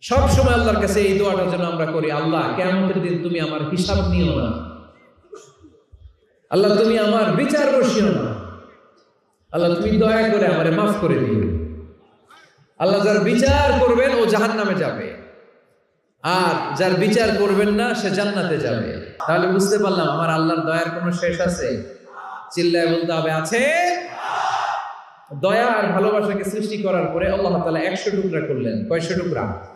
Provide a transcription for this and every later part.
সব সময় আল্লাহর কাছে এই দোয়াটা যেন আমরা করি, আল্লাহ কেমন দিন তুমি আমার হিসাব নিও না। আল্লাহ, তুমি আমার বিচার বসিও না। আল্লাহ, তুমি দয়া করে আমারে মাফ করে দিও। আল্লাহ, যার বিচার করবেন, ও জাহান নামে যাবে। আর যার বিচার করবেন না, সে জান্নাতে যাবে। তাহলে বুঝতে পারলাম আমার আল্লাহর দয়ার কোনো শেষ আছে? চিল্লায় বলতে হবে, আছে। দয়া আর ভালোবাসাকে সৃষ্টি করার পরে আল্লাহ তাআলা একশো টুকরা করলেন। কয়শো টুকরা?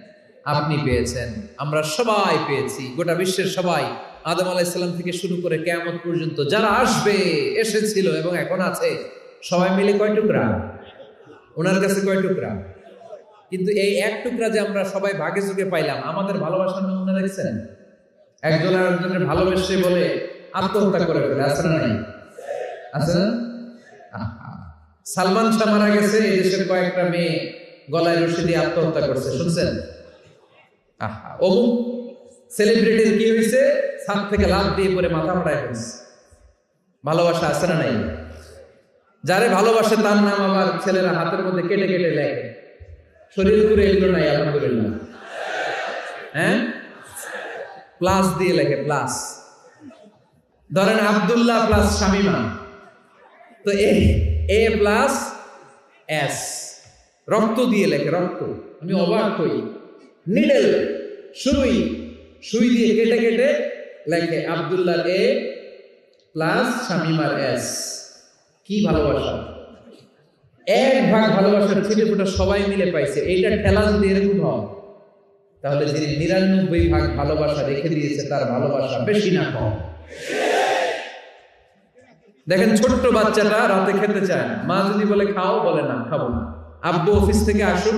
আপনি পেয়েছেন। আমরা সবাই পেয়েছি। গোটা বিশ্বের সবাই আদম আলাইসাল্লাম থেকে শুরু করে কেমন পর্যন্ত যারা আসবে, এসেছিল এবং এখন আছে, সবাই মিলে কয় টুকরা? ওনার কাছে কয় টুকরা? কিন্তু এই এক টুকরা যে আমরা সবাই ভাগে চুকে পাইলাম, আমাদের ভালোবাসার নমুনা দেখছেন একজন আর একজনের ভালোবেসে বলে আত্মহত্যা করে ফেলে, আছে না নাই? আছে? সালমান শাহ মারা গেছে, এই দেশের কয়েকটা মেয়ে গলায় রশি দিয়ে আত্মহত্যা করছে, শুনছেন? আহা, অমুক সেলিব্রিটির কি হয়েছে ছাদ থেকে লাভ দিয়ে পরে মাথা ফাটায় ফেলছে। ভালোবাসা আছে না নাই? যারে ভালোবাসে তার নাম আবার ছেলেরা হাতের মধ্যে কেটে কেটে লেখে। শরীর ঘুরে এগুলো নাই, আলহামদুলিল্লাহ। হ্যাঁ? প্লাস দিয়ে লেখে প্লাস ধরেন আব্দুল্লাহ প্লাস শামিমা। তো এ এ প্লাস এস রক্ত দিয়ে লেখে, রক্ত। আমি অবাক হই। নিডেল সুই সুই দিয়ে কেটে কেটে লেখে আব্দুল্লাহ এ প্লাস শামিমার এস কি ভালোবাসা? এক ভাগ ভালোবাসার ছেলে ফোটা সবাই মিলে পাইছে, এইটা ঠেলা যদি এরকম হয় তাহলে যিনি নিরানব্বই ভাগ ভালোবাসা রেখে দিয়েছে, তার ভালোবাসা বেশি না কম। দেখেন, ছোট্ট বাচ্চাটা রাতে খেতে চায় না। মা যদি বলে, খাও, বলে, না, খাব না। আব্বু অফিস থেকে আসুন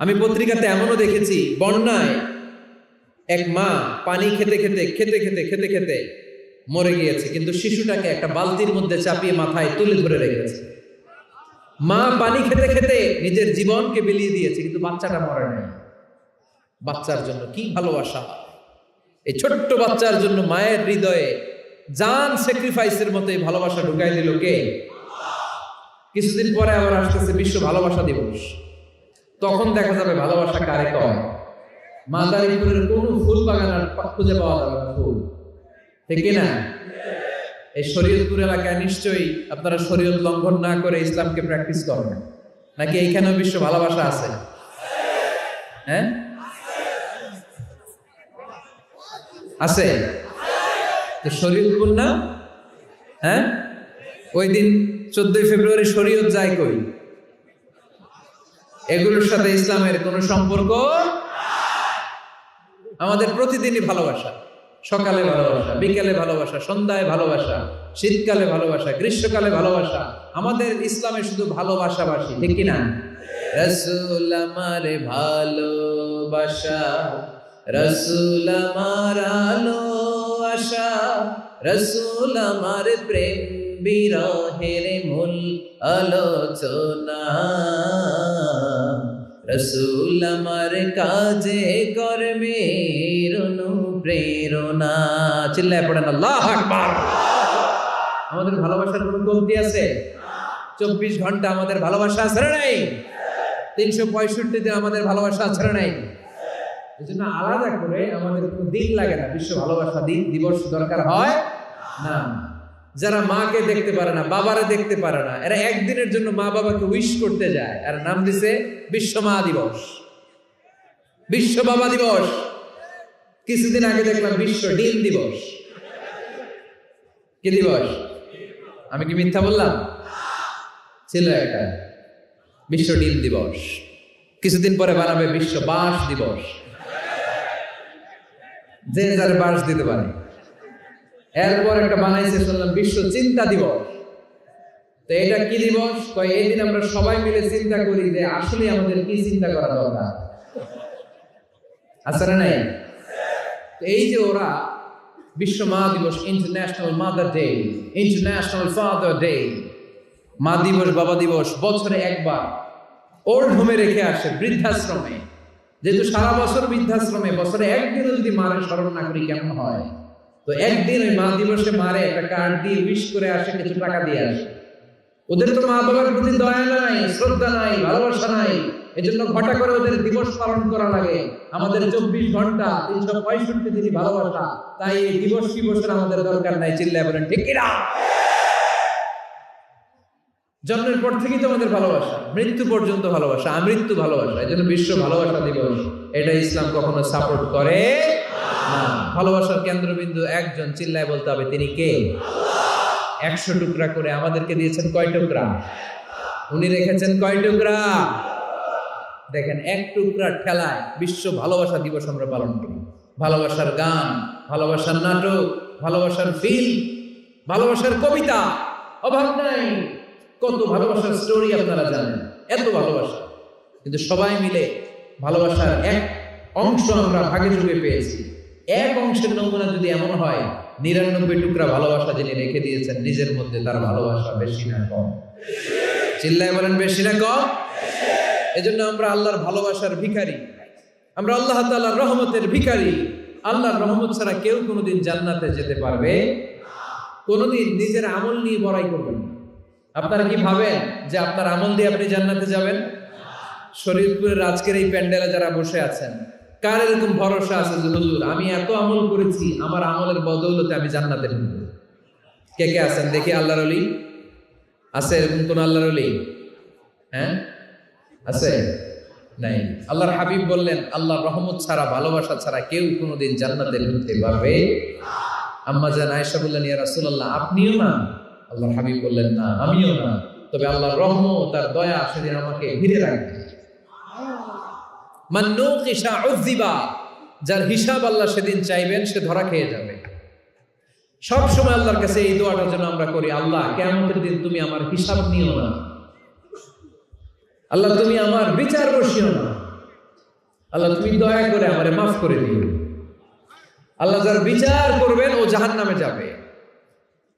আমি পত্রিকাতে এমনও দেখেছি, বন্যায় এক মা পানি খেতে খেতে খেতে খেতে খেতে খেতে মরে গিয়েছে। কিন্তু শিশুটাকে একটা বালতির মধ্যে চাপিয়ে মাথায় তুলে ধরে রেখেছে। মা পানি খেতে খেতে নিজের জীবনকে বিলিয়ে দিয়েছে, কিন্তু বাচ্চাটা মরে নাই। বাচ্চার জন্য কি ভালোবাসা? এই ছোট্ট বাচ্চার জন্য মায়ের হৃদয়ে জান স্যাক্রিফাইসের মতো এই ভালোবাসা ঢুকাই দিল কে? কিছুদিন পরে আবার আসতেছে বিশ্ব ভালোবাসা দিবস। তখন দেখা যাবে ভালোবাসা কারে কম? মাদারীপুরের কোন ফুল বাগান আর খুঁজে পাওয়া যাবে না ফুল। ঠিক না? এই শরীয়তপুর এলাকায় নিশ্চয়ই আপনারা শরীয়ত লঙ্ঘন না করে ইসলামকে প্র্যাকটিস করেন। নাকি এইখানেও বিশ্ব ভালোবাসা আছে? হ্যাঁ? আছে? তো শরীয়তপুর না? হ্যাঁ? ওই দিন চোদ্দই ফেব্রুয়ারি শরীয়ত যায় কই? এগুলোর সাথে ইসলামের কোনো সম্পর্ক আমাদের প্রতিদিনই ভালোবাসা। সকালে ভালোবাসা, বিকেলে ভালোবাসা, সন্ধ্যায় ভালোবাসা, শীতকালে ভালোবাসা, গ্রীষ্মকালে ভালোবাসা, আমাদের ইসলামে শুধু ভালোবাসাবাসী, ঠিক কিনা রসুল আমার ভালোবাসা, রসুল আমার আলো আশা, রসুল আমার প্রেম বিরহের মূল আলোচনা। রসুল আমার কাজে করবে প্রেরণা চিল্লায় পড়েন, আল্লাহ আকবার। আমাদের ভালোবাসার কোনো কমতি আছে? চব্বিশ ঘণ্টা আমাদের ভালোবাসা আছে নাই? তিনশো পঁয়ষট্টিতে আমাদের ভালোবাসা আছে নাই? এই জন্য আলাদা করে আমাদের দিন লাগে না। বিশ্ব ভালোবাসা দিন, দিবস দরকার হয় না। যারা মাকে দেখতে পারে না, বাবারে দেখতে পারে না, এরা একদিনের জন্য মা বাবাকে উইশ করতে যায়। আর নাম দিছে বিশ্ব মা দিবস। বিশ্ব বাবা দিবস। কিছুদিন আগে দেখলাম বিশ্ব ডিম দিবস। কি দিবস? আমি কি মিথ্যা বললাম? ছিল একটা। বিশ্ব ডিম দিবস। কিছুদিন পরে বানাবে বিশ্ব বাঁশ দিবস। যে যারে বাঁশ দিতে পারে। এরপর একটা বানাইছে শুনলাম বিশ্ব চিন্তা দিবস। তো এটা কি দিবস? কয়, এই দিন আমরা সবাই মিলে চিন্তা করি যে আসলে আমাদের কি চিন্তা করা দরকার। আছে না নাই? এই যে ওরা বিশ্ব মা দিবস international mother day international father day মা দিবস, বাবা দিবস, বছরে একবার ওল্ড হোমে রেখে আসে বৃদ্ধাশ্রমে। যেহেতু সারা বছর বৃদ্ধাশ্রমে, বছরে একদিনও যদি মারা স্মরণ না করি কেমন হয়? তো একদিন ওই মা দিবসে মারে, একটা কার্ড দিয়ে উইশ করে আসে, কিছু টাকা দিয়ে আসে। ওদের তো মা বাবার প্রতি দয়া নাই, শ্রদ্ধা নাই, ভালোবাসা নাই, এজন্য ঘটা করে ওদের দিবস পালন করা লাগে। আমাদের চব্বিশ ঘণ্টা, তিনশো পঁয়ষট্টি দিনই ভালোবাসা, তাই এই দিবস দিবসের আমাদের দরকার নাই, চিল্লায় বলেন, ঠিক কিনা জন্মের পর থেকেই তো আমাদের ভালোবাসা, মৃত্যু পর্যন্ত ভালোবাসা, আমৃত্যু ভালোবাসা এই জন্য বিশ্ব ভালোবাসা দিবস, এটা ইসলাম কখনো সাপোর্ট করে ভালোবাসার কেন্দ্রবিন্দু একজন চিল্লায় বলতে হবে তিনি কে? একশো টুকরা করে আমাদেরকে দিয়েছেন কয় টুকরা? উনি রেখেছেন কয় টুকরা? দেখেন এক টুকরা ঠেলায় বিশ্ব ভালোবাসা দিবস আমরা পালন করি। ভালোবাসার গান ভালোবাসার নাটক ভালোবাসার ফিল্ম ভালোবাসার কবিতা অভাব নাই। কত ভালোবাসার স্টোরি আপনারা জানেন এত ভালোবাসা। কিন্তু সবাই মিলে ভালোবাসার এক অংশ আমরা ভাগে যুগে পেয়েছি। এক অংশের নমুনা যদি এমন হয়, নিরানব্বই টুকরা ভালোবাসা যিনি রেখে দিয়েছেন, নিজের মধ্যে তার ভালোবাসা বেশি না কম। চিল্লায় বলেন, বেশি না কম? এজন্য আমরা আল্লাহর ভালোবাসার ভিখারি। আমরা আল্লাহ তাআলার রহমতের ভিখারি। আল্লাহর রহমত ছাড়া কেউ কোনোদিন জান্নাতে যেতে পারবে কোনোদিন নিজের আমল নিয়ে বড়াই করবেন আপনারা কি ভাবেন যে আপনার আমল দিয়ে আপনি জান্নাতে যাবেন? শরীরপুরের আজকের এই প্যান্ডেলে যারা বসে আছেন কার এরকম ভরসা আছে যে হুজুর আমি এত আমল করেছি আমার আমলের বদৌলতে আমি জান্নাতে ঢুকবো কে কে আছেন? দেখি আল্লাহর অলি আছে এরকম কোন আল্লাহর অলি হ্যাঁ? আছে? নাই। আল্লাহর হাবিব বললেন আল্লাহর রহমত ছাড়া ভালোবাসা ছাড়া কেউ কোনোদিন জান্নাতে ঢুকতে পারবে আম্মা জান আয়েশা বললেন ইয়া রাসূলুল্লাহ আপনিও না? আল্লাহর হাবিব বললেন না আমিও না। তবে আল্লাহর রহমত তার দয়া সেদিন আমাকে ঘিরে রাখবে। যার হিসাব আল্লাহ সেদিন চাইবেন, সে ধরা খেয়ে যাবে। সব সময় আল্লাহর কাছে এই দোয়াটার জন্য আমরা করি, আল্লাহ, কিয়ামতের দিন তুমি আমার হিসাব নিও না। আল্লাহ, তুমি আমার বিচার বসিও না। আল্লাহ, তুমি দয়া করে আমারে মাফ করে দিও। আল্লাহ, যার বিচার করবেন, ও জাহান নামে যাবে।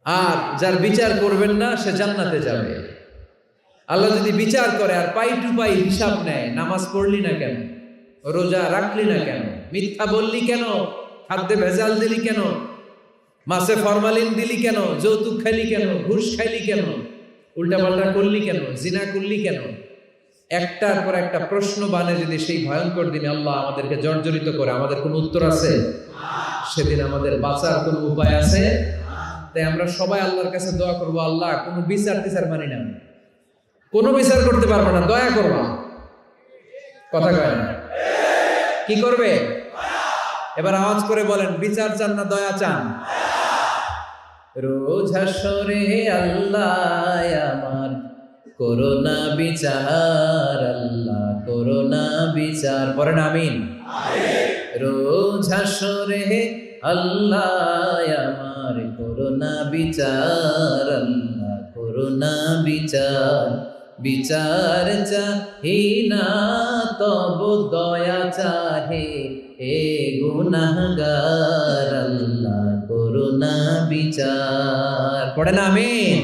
আর যার বিচার করবেন না, সে জান্নাতে যাবে। আল্লাহ যদি বিচার করে, আর পাই টু পাই হিসাব নেয়, নামাজ পড়লি না কেন? রোজা রাখলি না কেন? মিথ্যা বললি কেন? খাদ্যে ভেজাল দিলি কেন? মাসে ফরমালিন দিলি কেন? যৌতুক খাইলি কেন? ঘুষ খাইলি কেন? উল্টাপাল্টা করলি কেন? জিনা করলি কেন? একটার পর একটা প্রশ্ন বানে যদি সেই ভয়ঙ্কর দিনে আল্লাহ আমাদেরকে জর্জরিত করে, আমাদের কোনো উত্তর আছে? সেদিন আমাদের বাঁচার কোনো উপায় আছে? তাই আমরা সবাই আল্লাহর কাছে দোয়া করব, আল্লাহ, কোনো বিচার টিচার মানি না। কোনো বিচার করতে পারব না, দয়া করবা। কথা কয় না? কি করবে? এবার আওয়াজ করে বলেন বিচার চান না দয়া চান? রোজ হাসরে আল্লাহ আমার করোনা বিচার আল্লাহ করোনা বিচার। পড়েন আমিন। রোজ হাসরে আল্লাহ আমার করোনা বিচার আল্লাহ করোনা বিচার। বিচার চাহি না, তব দয়া চাহে। এ গুনাহগার আল্লাহ করোনা বিচার। পড়ে না আমি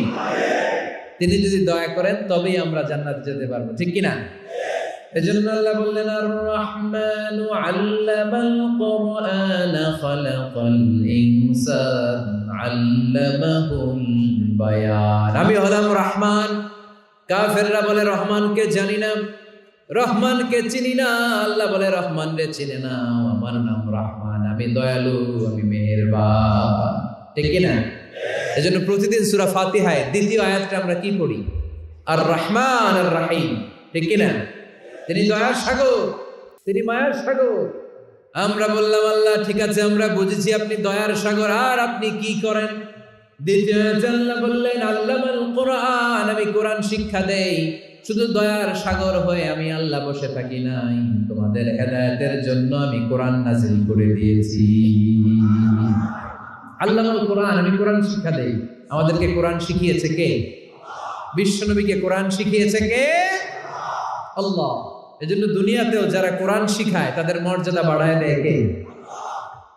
তিনি যদি দয়া করেন, তবেই আমরা জান্নাত যেতে পারব। ঠিক কিনা? এজন্য আল্লাহ বললেন আর রহমান আল্লামাল কোরআন খালাকাল ইনসান আল্লামাহুল বায়ান। আমি হলাম রহমান। কাফেররা বলে, রহমানকে জানি না, রহমানকে চিনি না। আল্লাহ বলে রহমান রে চিনে না আমার নাম রহমান, আমি দয়ালু, আমি মেহেরবান। ঠিক এই জন্য প্রতিদিন সুরা ফাতিহায় দ্বিতীয় আয়াতটা আমরা কি পড়ি? আর রহমান আর রাহিম ঠিক কিনা তিনি দয়ার সাগর, তিনি মায়ার সাগর। আমরা বললাম, আল্লাহ, ঠিক আছে, আমরা বুঝেছি আপনি দয়ার সাগর, আর আপনি কি করেন? দ্বিতীয় বললেন কোরআন, আমি কোরআন শিক্ষা দেই। শুধু দয়ার সাগর হয়ে আমি আল্লাহ বসে থাকি নাই। তোমাদের হেদায়েতের জন্য আমি কোরআন নাজিল করে দিয়েছি। কোরআন, আমি কোরআন শিক্ষা দেই। আমাদেরকে কোরআন শিখিয়েছে কে? বিশ্বনবীকে কোরআন শিখিয়েছে কে? আল্লাহ। এজন্য দুনিয়াতেও যারা কোরআন শিখায়, তাদের মর্যাদা বাড়ায় দেয় কে?